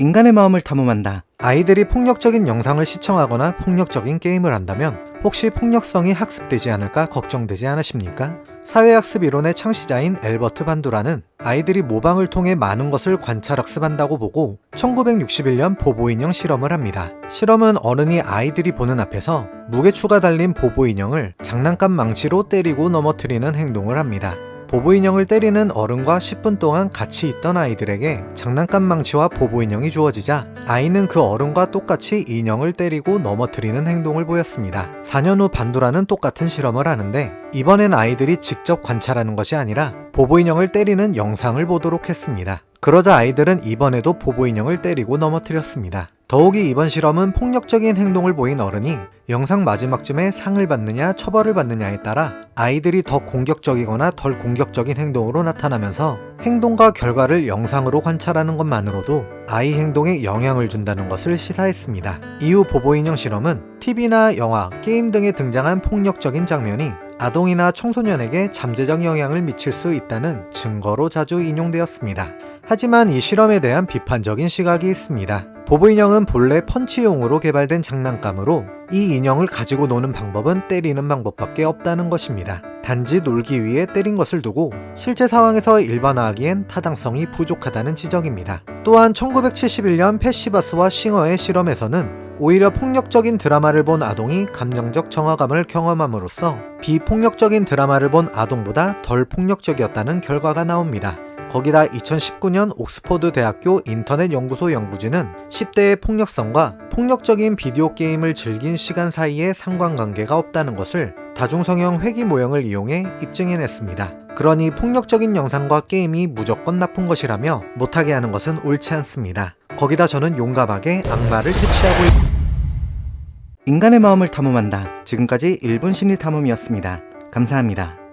인간의 마음을 탐험한다. 아이들이 폭력적인 영상을 시청하거나 폭력적인 게임을 한다면 혹시 폭력성이 학습되지 않을까 걱정되지 않으십니까? 사회학습 이론의 창시자인 엘버트 반두라는 아이들이 모방을 통해 많은 것을 관찰학습한다고 보고 1961년 보보인형 실험을 합니다. 실험은 어른이 아이들이 보는 앞에서 무게추가 달린 보보인형을 장난감 망치로 때리고 넘어뜨리는 행동을 합니다. 보보 인형을 때리는 어른과 10분 동안 같이 있던 아이들에게 장난감 망치와 보보 인형이 주어지자 아이는 그 어른과 똑같이 인형을 때리고 넘어뜨리는 행동을 보였습니다. 4년 후 반두라는 똑같은 실험을 하는데 이번엔 아이들이 직접 관찰하는 것이 아니라 보보 인형을 때리는 영상을 보도록 했습니다. 그러자 아이들은 이번에도 보보 인형을 때리고 넘어뜨렸습니다. 더욱이 이번 실험은 폭력적인 행동을 보인 어른이 영상 마지막쯤에 상을 받느냐 처벌을 받느냐에 따라 아이들이 더 공격적이거나 덜 공격적인 행동으로 나타나면서 행동과 결과를 영상으로 관찰하는 것만으로도 아이 행동에 영향을 준다는 것을 시사했습니다. 이후 보보인형 실험은 TV나 영화, 게임 등에 등장한 폭력적인 장면이 아동이나 청소년에게 잠재적 영향을 미칠 수 있다는 증거로 자주 인용되었습니다. 하지만 이 실험에 대한 비판적인 시각이 있습니다. 보보 인형은 본래 펀치용으로 개발된 장난감으로 이 인형을 가지고 노는 방법은 때리는 방법밖에 없다는 것입니다. 단지 놀기 위해 때린 것을 두고 실제 상황에서 일반화하기엔 타당성이 부족하다는 지적입니다. 또한 1971년 패시바스와 싱어의 실험에서는 오히려 폭력적인 드라마를 본 아동이 감정적 정화감을 경험함으로써 비폭력적인 드라마를 본 아동보다 덜 폭력적이었다는 결과가 나옵니다. 거기다 2019년 옥스퍼드 대학교 인터넷 연구소 연구진은 10대의 폭력성과 폭력적인 비디오 게임을 즐긴 시간 사이에 상관관계가 없다는 것을 다중성형 회귀 모형을 이용해 입증해냈습니다. 그러니 폭력적인 영상과 게임이 무조건 나쁜 것이라며 못하게 하는 것은 옳지 않습니다. 거기다 저는 용감하게 악마를 퇴치하고 있... 인간의 마음을 탐험한다. 지금까지 1분 심리 탐험이었습니다. 감사합니다.